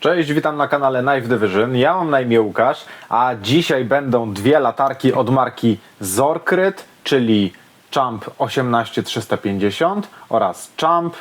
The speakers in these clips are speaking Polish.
Cześć, witam na kanale Knife Division. Ja mam na imię Łukasz, a dzisiaj będą dwie latarki od marki Zorkryt, czyli Champ 18350 oraz Champ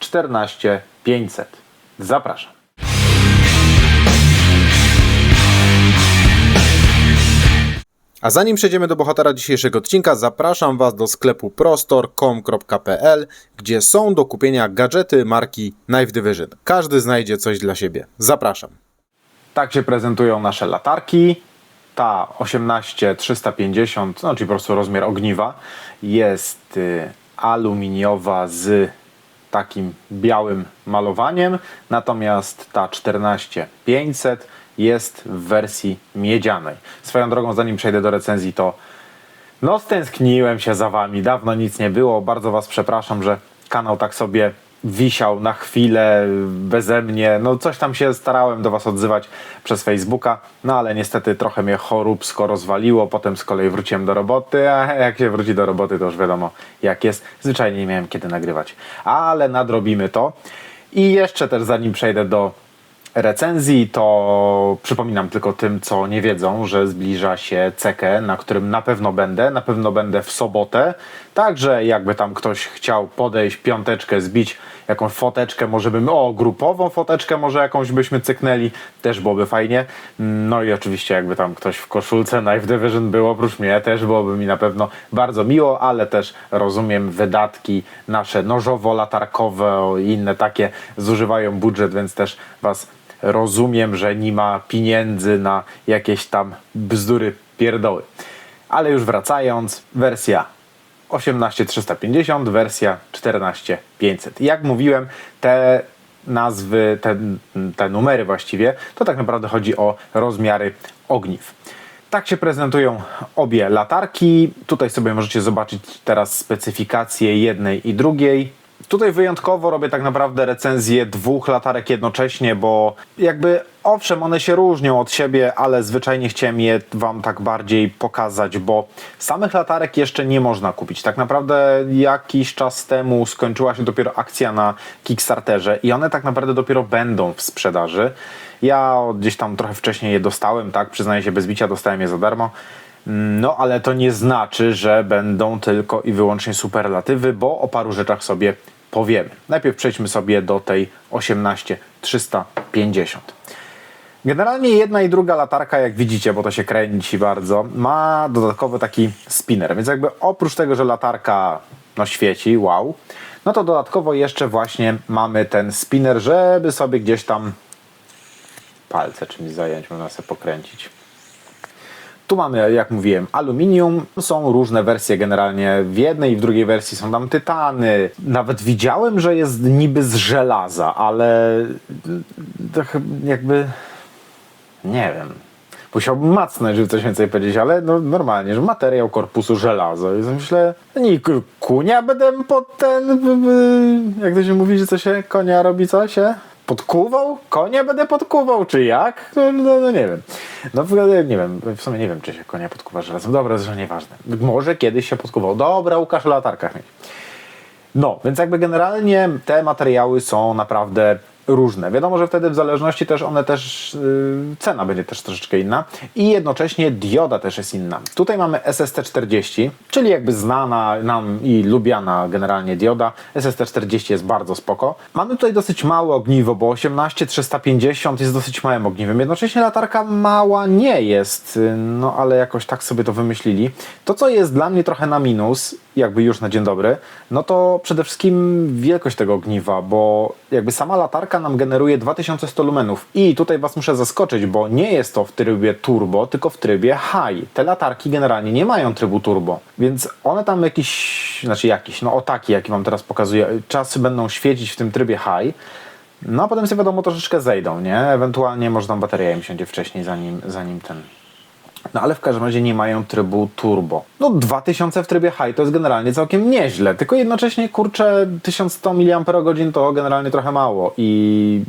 14500. Zapraszam. A zanim przejdziemy do bohatera dzisiejszego odcinka, zapraszam Was do sklepu prostor.com.pl, gdzie są do kupienia gadżety marki Knife Division. Każdy znajdzie coś dla siebie. Zapraszam. Tak się prezentują nasze latarki. Ta 18350, no czyli po prostu rozmiar ogniwa, jest y, aluminiowa z takim białym malowaniem, natomiast ta 14500 jest w wersji miedzianej. Swoją drogą, zanim przejdę do recenzji, to no stęskniłem się za wami, dawno nic nie było, bardzo was przepraszam, że kanał tak sobie wisiał na chwilę beze mnie, no coś tam się starałem do was odzywać przez Facebooka, no ale niestety trochę mnie choróbsko rozwaliło, potem z kolei wróciłem do roboty, a jak się wróci do roboty to już wiadomo jak jest, zwyczajnie nie miałem kiedy nagrywać, ale nadrobimy to. I jeszcze też zanim przejdę do recenzji, to przypominam tylko tym, co nie wiedzą, że zbliża się cekę, na którym na pewno będę. Na pewno będę w sobotę. Także jakby tam ktoś chciał podejść, piąteczkę zbić, jakąś foteczkę, może bym, o, grupową foteczkę może jakąś byśmy cyknęli, też byłoby fajnie. No i oczywiście jakby tam ktoś w koszulce Knife Division był oprócz mnie, też byłoby mi na pewno bardzo miło, ale też rozumiem wydatki nasze nożowo-latarkowe i inne takie zużywają budżet, więc też Was rozumiem, że nie ma pieniędzy na jakieś tam bzdury pierdoły. Ale już wracając, wersja 18350, wersja 14500. Jak mówiłem, te nazwy, te, te numery właściwie, to tak naprawdę chodzi o rozmiary ogniw. Tak się prezentują obie latarki. Tutaj sobie możecie zobaczyć teraz specyfikację jednej i drugiej. Tutaj wyjątkowo robię tak naprawdę recenzję dwóch latarek jednocześnie, bo jakby owszem, one się różnią od siebie, ale zwyczajnie chciałem je Wam tak bardziej pokazać, bo samych latarek jeszcze nie można kupić. Tak naprawdę jakiś czas temu skończyła się dopiero akcja na Kickstarterze i one tak naprawdę dopiero będą w sprzedaży. Ja gdzieś tam trochę wcześniej je dostałem, tak, przyznaję się bez bicia, dostałem je za darmo. No, ale to nie znaczy, że będą tylko i wyłącznie superlatywy, bo o paru rzeczach sobie powiemy. Najpierw przejdźmy sobie do tej 18350. Generalnie jedna i druga latarka, jak widzicie, bo to się kręci bardzo, ma dodatkowy taki spinner, więc jakby oprócz tego, że latarka no świeci, wow, no to dodatkowo jeszcze właśnie mamy ten spinner, żeby sobie gdzieś tam palce czymś zająć, można sobie pokręcić. Tu mamy, jak mówiłem, aluminium. Są różne wersje generalnie. W jednej i w drugiej wersji są tam tytany. Nawet widziałem, że jest niby z żelaza, ale to chyba jakby nie wiem. Musiałbym macnąć, żeby coś więcej powiedzieć, ale no, normalnie, że materiał korpusu żelazo. I myślę, nie, ku- kunia będę pod ten, jak to się mówi, że co się konia robi, co się? Podkuwał? Konia będę podkuwał, czy jak? No, no, no nie wiem. No nie wiem, w sumie nie wiem, czy się konia podkuwa żelazem. Dobra, że nieważne. Może kiedyś się podkuwał. Dobra, Łukasz o latarkach mieć. No, więc jakby generalnie te materiały są naprawdę różne. Wiadomo, że wtedy w zależności też one też, yy, cena będzie też troszeczkę inna i jednocześnie dioda też jest inna. Tutaj mamy SST40, czyli jakby znana nam i lubiana generalnie dioda. SST40 jest bardzo spoko. Mamy tutaj dosyć małe ogniwo, bo 18350 jest dosyć małym ogniwem. Jednocześnie latarka mała nie jest, yy, no ale jakoś tak sobie to wymyślili. To, co jest dla mnie trochę na minus, jakby już na dzień dobry, no to przede wszystkim wielkość tego ogniwa, bo jakby sama latarka nam generuje 2100 lumenów i tutaj Was muszę zaskoczyć, bo nie jest to w trybie turbo, tylko w trybie high. Te latarki generalnie nie mają trybu turbo, więc one tam jakiś, znaczy jakiś, no o taki, jaki Wam teraz pokazuję, czasy będą świecić w tym trybie high, no a potem sobie wiadomo troszeczkę zejdą, nie? Ewentualnie może tam bateria im siądzie wcześniej, zanim, zanim ten no ale w każdym razie nie mają trybu turbo. No 2000 w trybie high to jest generalnie całkiem nieźle, tylko jednocześnie kurczę 1100 mAh to generalnie trochę mało i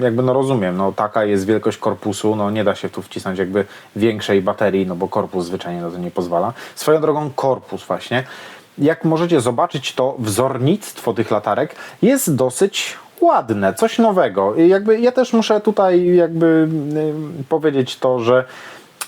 jakby no rozumiem, no taka jest wielkość korpusu, no nie da się tu wcisnąć jakby większej baterii, no bo korpus zwyczajnie na to nie pozwala. Swoją drogą korpus właśnie, jak możecie zobaczyć to wzornictwo tych latarek jest dosyć ładne, coś nowego. Jakby ja też muszę tutaj jakby y, powiedzieć to, że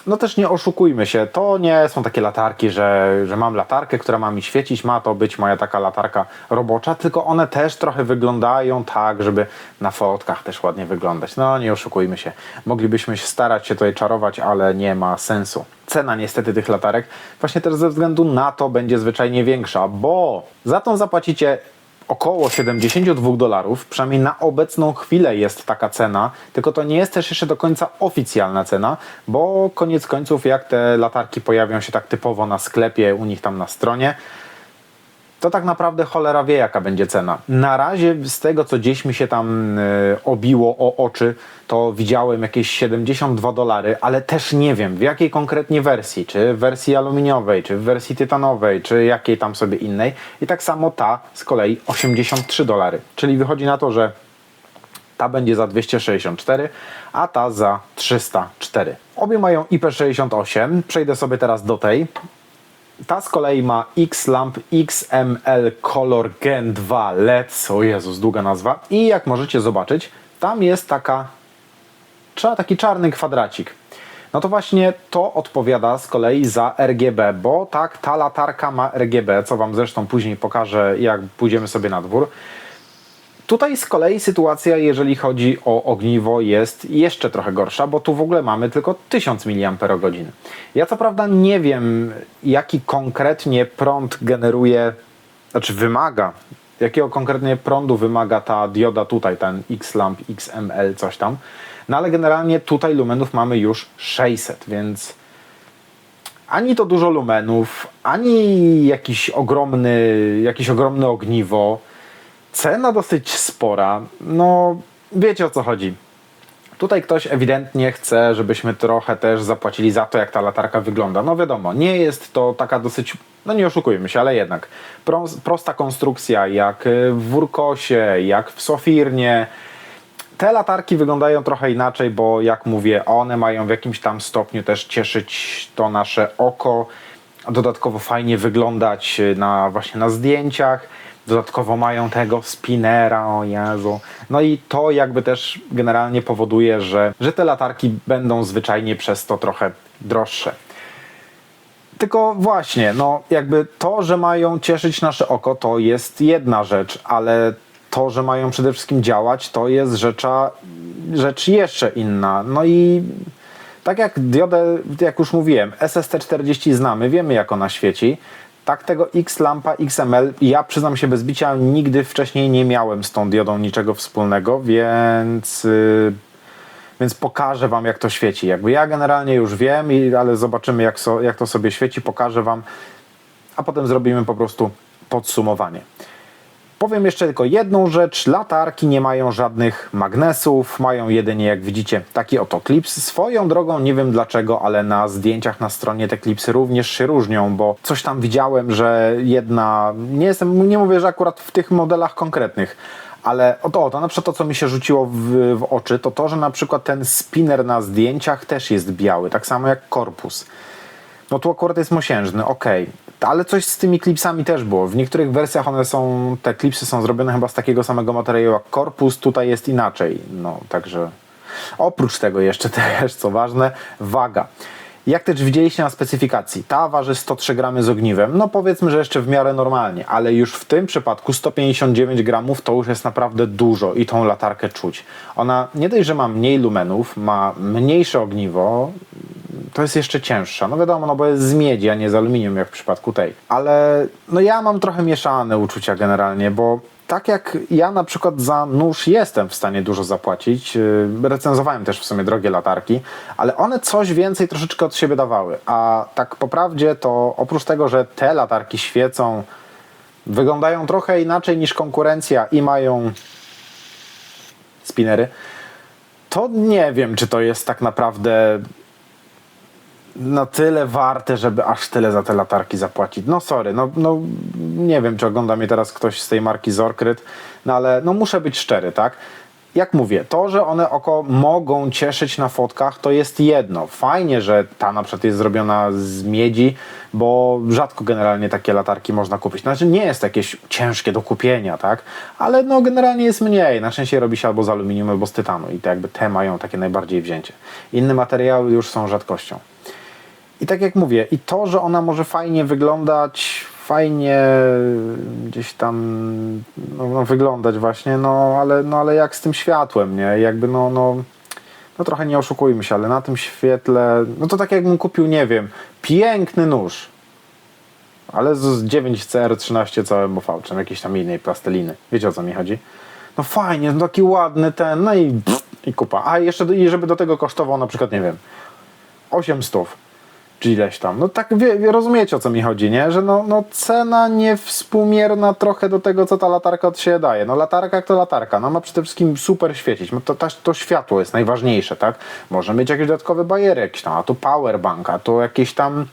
no też nie oszukujmy się, to nie są takie latarki, że, że mam latarkę, która ma mi świecić, ma to być moja taka latarka robocza, tylko one też trochę wyglądają tak, żeby na fotkach też ładnie wyglądać. No nie oszukujmy się, moglibyśmy się starać się tutaj czarować, ale nie ma sensu. Cena niestety tych latarek właśnie też ze względu na to będzie zwyczajnie większa, bo za tą zapłacicie około 72 dolarów, przynajmniej na obecną chwilę jest taka cena, tylko to nie jest też jeszcze do końca oficjalna cena, bo koniec końców jak te latarki pojawią się tak typowo na sklepie, u nich tam na stronie, to tak naprawdę cholera wie, jaka będzie cena. Na razie z tego, co gdzieś mi się tam y, obiło o oczy, to widziałem jakieś 72 dolary, ale też nie wiem w jakiej konkretnie wersji, czy w wersji aluminiowej, czy w wersji tytanowej, czy jakiej tam sobie innej. I tak samo ta z kolei 83 dolary. Czyli wychodzi na to, że ta będzie za 264, a ta za 304. Obie mają IP68. Przejdę sobie teraz do tej. Ta z kolei ma X-Lamp XML Color Gen 2 LED. O Jezus, długa nazwa. I jak możecie zobaczyć, tam jest taka, taki czarny kwadracik. No to właśnie to odpowiada z kolei za RGB, bo tak, ta latarka ma RGB, co Wam zresztą później pokażę, jak pójdziemy sobie na dwór. Tutaj z kolei sytuacja, jeżeli chodzi o ogniwo, jest jeszcze trochę gorsza, bo tu w ogóle mamy tylko 1000 mAh. Ja co prawda nie wiem, jaki konkretnie prąd generuje, znaczy wymaga, jakiego konkretnie prądu wymaga ta dioda tutaj, ten X-Lamp, XML, coś tam. No ale generalnie tutaj lumenów mamy już 600, więc ani to dużo lumenów, ani jakiś ogromny, jakieś ogromne ogniwo. Cena dosyć spora. No, wiecie o co chodzi. Tutaj ktoś ewidentnie chce, żebyśmy trochę też zapłacili za to, jak ta latarka wygląda. No wiadomo, nie jest to taka dosyć, no nie oszukujmy się, ale jednak pros- prosta konstrukcja, jak w Wurkosie, jak w Sofirnie. Te latarki wyglądają trochę inaczej, bo jak mówię, one mają w jakimś tam stopniu też cieszyć to nasze oko, dodatkowo fajnie wyglądać na właśnie na zdjęciach. Dodatkowo mają tego spinera, o Jezu. No i to jakby też generalnie powoduje, że, że te latarki będą zwyczajnie przez to trochę droższe. Tylko właśnie, no jakby to, że mają cieszyć nasze oko, to jest jedna rzecz, ale to, że mają przede wszystkim działać, to jest rzecz jeszcze inna. No i tak jak diodę, jak już mówiłem, SST40 znamy, wiemy jak ona świeci. Tak tego X-lampa XML, ja przyznam się bez bicia, nigdy wcześniej nie miałem z tą diodą niczego wspólnego, więc, yy, więc pokażę Wam jak to świeci. Jakby ja generalnie już wiem, ale zobaczymy jak, so, jak to sobie świeci, pokażę Wam, a potem zrobimy po prostu podsumowanie. Powiem jeszcze tylko jedną rzecz. Latarki nie mają żadnych magnesów, mają jedynie, jak widzicie, taki oto klips. Swoją drogą, nie wiem dlaczego, ale na zdjęciach na stronie te klipsy również się różnią, bo coś tam widziałem, że jedna, nie jestem, nie mówię, że akurat w tych modelach konkretnych, ale o to, to na przykład to, co mi się rzuciło w, w oczy, to to, że na przykład ten spinner na zdjęciach też jest biały, tak samo jak korpus. No tu akurat jest mosiężny, okej. Ale coś z tymi klipsami też było. W niektórych wersjach one są, te klipsy są zrobione chyba z takiego samego materiału jak korpus, tutaj jest inaczej. No, także oprócz tego jeszcze też, co ważne, waga. Jak też widzieliście na specyfikacji, ta waży 103 gramy z ogniwem. No powiedzmy, że jeszcze w miarę normalnie, ale już w tym przypadku 159 gramów to już jest naprawdę dużo i tą latarkę czuć. Ona nie dość, że ma mniej lumenów, ma mniejsze ogniwo, to jest jeszcze cięższa. No wiadomo, no bo jest z miedzi, a nie z aluminium, jak w przypadku tej. Ale no ja mam trochę mieszane uczucia generalnie, bo tak jak ja na przykład za nóż jestem w stanie dużo zapłacić, yy, recenzowałem też w sumie drogie latarki, ale one coś więcej troszeczkę od siebie dawały. A tak po prawdzie to oprócz tego, że te latarki świecą, wyglądają trochę inaczej niż konkurencja i mają spinery, to nie wiem, czy to jest tak naprawdę na tyle warte, żeby aż tyle za te latarki zapłacić. No sorry, no, no nie wiem, czy ogląda mnie teraz ktoś z tej marki Zorkryt, no ale no muszę być szczery, tak? jak mówię, to, że one oko mogą cieszyć na fotkach, to jest jedno. Fajnie, że ta na przykład jest zrobiona z miedzi, bo rzadko generalnie takie latarki można kupić. Znaczy nie jest jakieś ciężkie do kupienia, tak? Ale no generalnie jest mniej. Na szczęście robi się albo z aluminium, albo z tytanu i to jakby te mają takie najbardziej wzięcie. Inne materiały już są rzadkością. I tak jak mówię, i to, że ona może fajnie wyglądać, fajnie gdzieś tam no, no, wyglądać właśnie, no ale, no ale jak z tym światłem, nie? Jakby no, no, no trochę nie oszukujmy się, ale na tym świetle, no to tak jakbym kupił, nie wiem, piękny nóż, ale z 9CR13 całym czy jakiejś tam innej plasteliny. Wiecie o co mi chodzi? No fajnie, no taki ładny ten, no i, i kupa. A jeszcze, i żeby do tego kosztował na przykład, nie wiem, 800 czy ileś tam. No tak wie, wie, rozumiecie o co mi chodzi, nie? Że no, no cena niewspółmierna trochę do tego, co ta latarka od siebie daje. No latarka jak to latarka, no ma przede wszystkim super świecić. No to, to, to światło jest najważniejsze, tak? Może mieć jakieś dodatkowe bajery jakieś tam, a tu powerbank, a tu jakieś tam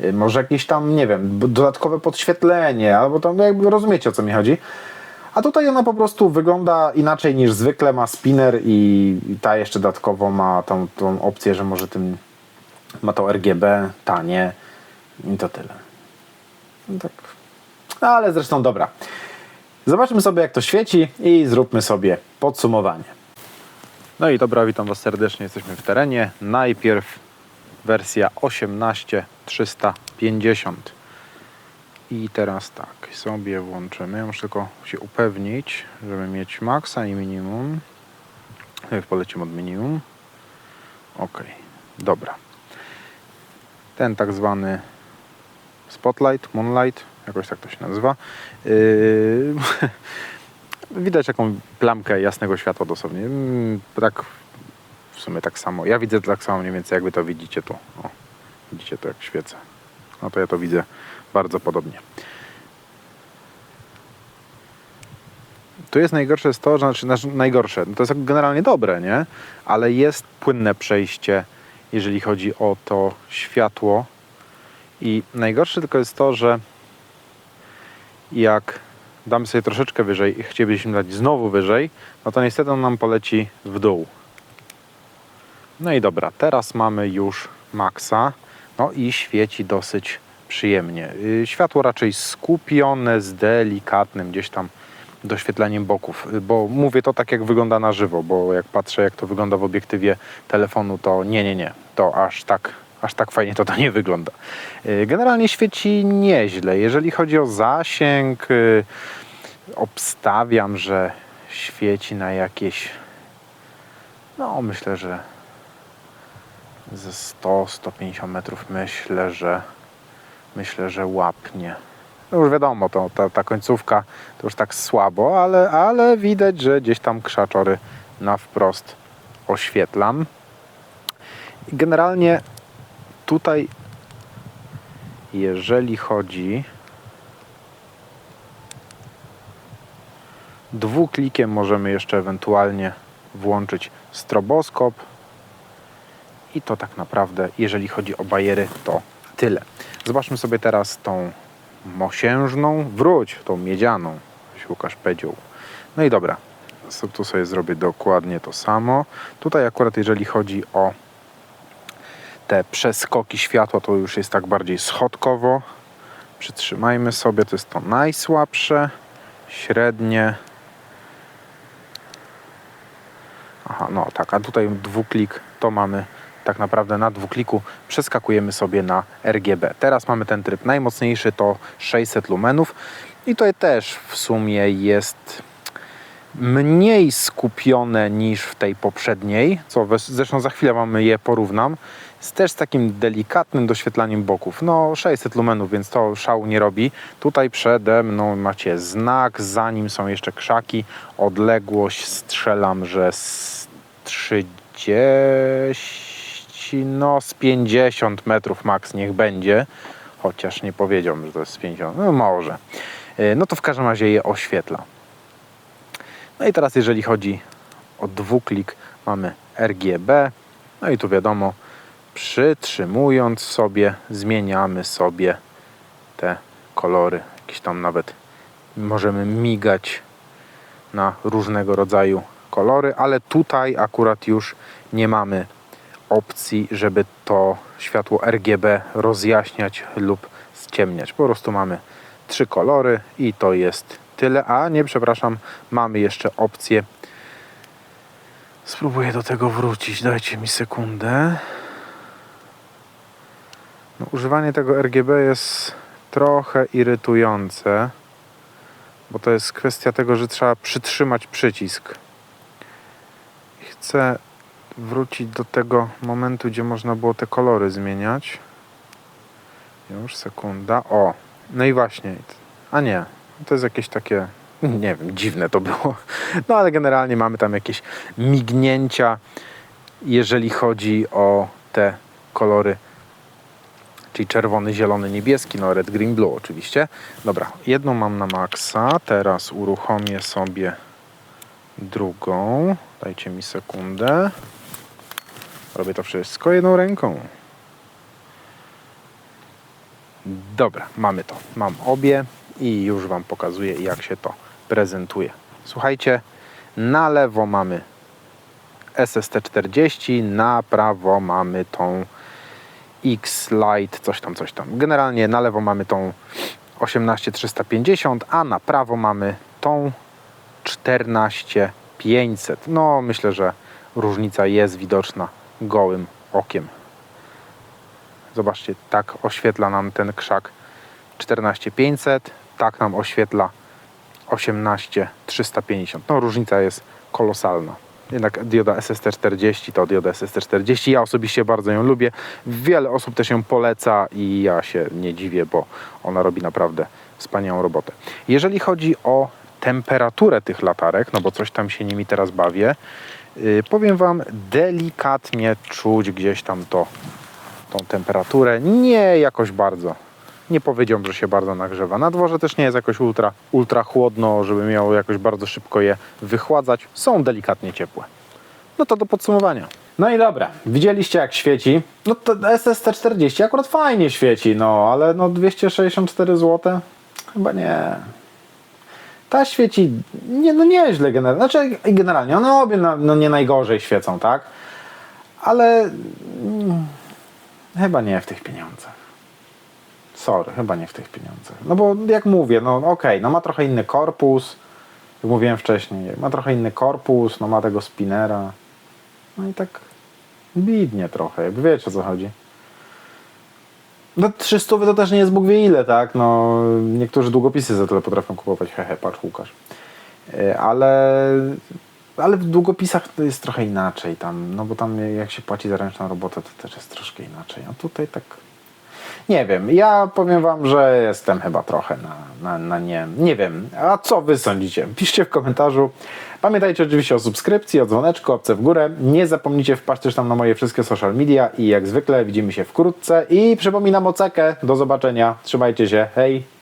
y, może jakieś tam, nie wiem, dodatkowe podświetlenie, albo tam, no jakby rozumiecie o co mi chodzi. A tutaj ona po prostu wygląda inaczej niż zwykle, ma spinner i, i ta jeszcze dodatkowo ma tą, tą opcję, że może tym ma to RGB, tanie i to tyle. No tak. No, ale zresztą dobra. Zobaczmy sobie jak to świeci i zróbmy sobie podsumowanie. No i dobra, witam Was serdecznie, jesteśmy w terenie. Najpierw wersja 18350. I teraz tak, sobie włączymy. Ja muszę tylko się upewnić, żeby mieć maksa i minimum. Polecimy od minimum. Ok, dobra ten tak zwany spotlight, moonlight, jakoś tak to się nazywa. Yy, widać taką plamkę jasnego światła dosłownie. Yy, tak w sumie tak samo. Ja widzę tak samo mniej więcej, jakby to widzicie tu. O, widzicie to jak świecę. No to ja to widzę bardzo podobnie. Tu jest najgorsze jest to, że znaczy, znaczy najgorsze, no to jest generalnie dobre, nie? Ale jest płynne przejście jeżeli chodzi o to światło. I najgorsze tylko jest to, że jak damy sobie troszeczkę wyżej i chcielibyśmy dać znowu wyżej, no to niestety on nam poleci w dół. No i dobra, teraz mamy już maksa. No i świeci dosyć przyjemnie. Y, światło raczej skupione, z delikatnym gdzieś tam doświetleniem boków, bo mówię to tak jak wygląda na żywo, bo jak patrzę jak to wygląda w obiektywie telefonu, to nie, nie, nie, to aż tak, aż tak fajnie to to nie wygląda. Y, generalnie świeci nieźle. Jeżeli chodzi o zasięg, y, obstawiam, że świeci na jakieś, no myślę, że ze 100-150 metrów myślę, że myślę, że łapnie. No już wiadomo, to, ta, ta końcówka to już tak słabo, ale, ale widać, że gdzieś tam krzaczory na wprost oświetlam. Generalnie tutaj, jeżeli chodzi dwuklikiem możemy jeszcze ewentualnie włączyć stroboskop i to tak naprawdę, jeżeli chodzi o bajery, to tyle. Zobaczmy sobie teraz tą mosiężną, wróć tą miedzianą, się Łukasz powiedział. No i dobra, tu sobie zrobię dokładnie to samo. Tutaj akurat jeżeli chodzi o te przeskoki światła, to już jest tak bardziej schodkowo. Przytrzymajmy sobie, to jest to najsłabsze, średnie. Aha, no tak, a tutaj dwuklik to mamy tak naprawdę na dwukliku przeskakujemy sobie na RGB. Teraz mamy ten tryb najmocniejszy, to 600 lumenów i to też w sumie jest mniej skupione niż w tej poprzedniej, co zresztą za chwilę mamy je porównam, z też takim delikatnym doświetlaniem boków. No 600 lumenów, więc to szału nie robi. Tutaj przede mną macie znak, za nim są jeszcze krzaki. Odległość strzelam, że z 30 no z 50 metrów max niech będzie, chociaż nie powiedziałbym, że to jest z 50, no może. E, no to w każdym razie je oświetla. No i teraz jeżeli chodzi o dwuklik, mamy RGB, no i tu wiadomo, przytrzymując sobie, zmieniamy sobie te kolory, jakieś tam nawet możemy migać na różnego rodzaju kolory, ale tutaj akurat już nie mamy opcji, żeby to światło RGB rozjaśniać lub ściemniać. Po prostu mamy trzy kolory i to jest tyle. A nie, przepraszam, mamy jeszcze opcję. Spróbuję do tego wrócić. Dajcie mi sekundę. No, używanie tego RGB jest trochę irytujące, bo to jest kwestia tego, że trzeba przytrzymać przycisk. Chcę wrócić do tego momentu, gdzie można było te kolory zmieniać. Już sekunda. O, no i właśnie. A nie, to jest jakieś takie, nie wiem, dziwne to było. No ale generalnie mamy tam jakieś mignięcia, jeżeli chodzi o te kolory czyli czerwony, zielony, niebieski, no red, green, blue oczywiście. Dobra, jedną mam na maksa, teraz uruchomię sobie drugą. Dajcie mi sekundę. Robię to wszystko jedną ręką. Dobra, mamy to. Mam obie i już Wam pokazuję, jak się to prezentuje. Słuchajcie, na lewo mamy SST40, na prawo mamy tą X Lite, coś tam, coś tam. Generalnie na lewo mamy tą 18350, a na prawo mamy tą 14500. No, myślę, że różnica jest widoczna gołym okiem. Zobaczcie, tak oświetla nam ten krzak 14500, tak nam oświetla 18350. No, różnica jest kolosalna. Jednak dioda SST40 to dioda SST40. Ja osobiście bardzo ją lubię. Wiele osób też ją poleca i ja się nie dziwię, bo ona robi naprawdę wspaniałą robotę. Jeżeli chodzi o temperaturę tych latarek, no bo coś tam się nimi teraz bawię, powiem Wam, delikatnie czuć gdzieś tam to, tą temperaturę. Nie jakoś bardzo. Nie powiedziałbym, że się bardzo nagrzewa. Na dworze też nie jest jakoś ultra, ultra chłodno, żeby miało jakoś bardzo szybko je wychładzać. Są delikatnie ciepłe. No to do podsumowania. No i dobra, widzieliście jak świeci. No to SST40 akurat fajnie świeci, no ale no 264 zł? Chyba nie. Ta świeci, nie, no nieźle generalnie. Znaczy generalnie, one obie na, no nie najgorzej świecą, tak? Ale mm, chyba nie w tych pieniądzach. Sorry, chyba nie w tych pieniądzach. No bo jak mówię, no okej, no ma trochę inny korpus, jak mówiłem wcześniej, ma trochę inny korpus, no ma tego spinera. No i tak bidnie trochę, jakby wiecie o co chodzi. No 300 to też nie jest Bóg wie ile, tak? No niektórzy długopisy za tyle potrafią kupować, hehe, patrz Łukasz. Yy, Ale, ale w długopisach to jest trochę inaczej tam, no bo tam jak się płaci za ręczną robotę, to też jest troszkę inaczej. A tutaj tak nie wiem, ja powiem wam, że jestem chyba trochę na, na, na nie. Nie wiem, a co wy sądzicie? Piszcie w komentarzu. Pamiętajcie oczywiście o subskrypcji, o dzwoneczku, obce w górę. Nie zapomnijcie wpaść też tam na moje wszystkie social media i jak zwykle widzimy się wkrótce. I przypominam o cekę. Do zobaczenia. Trzymajcie się. Hej!